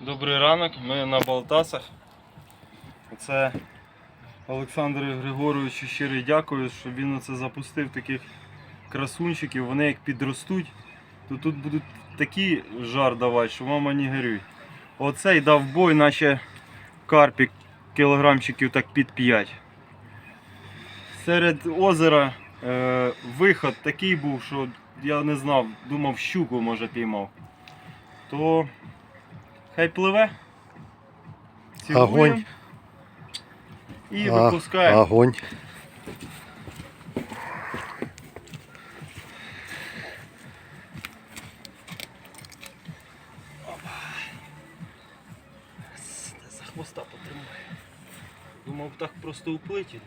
Добрий ранок, ми на Балтасах. Оце Олександру Григоровичу щиро дякую, що він оце запустив таких красунчиків. Вони як підростуть, то тут будуть такі жар давати, що мама не горюй. Оцей дав бой, наче карпік кілограмчиків так під 5. Серед озера е, виход такий був, що я не знав, думав, щуку може піймав. То хай пливе. Цілуємо Огонь. І А, випускаємо. Огонь. За хвоста потримає. Думав так просто уплить. іде.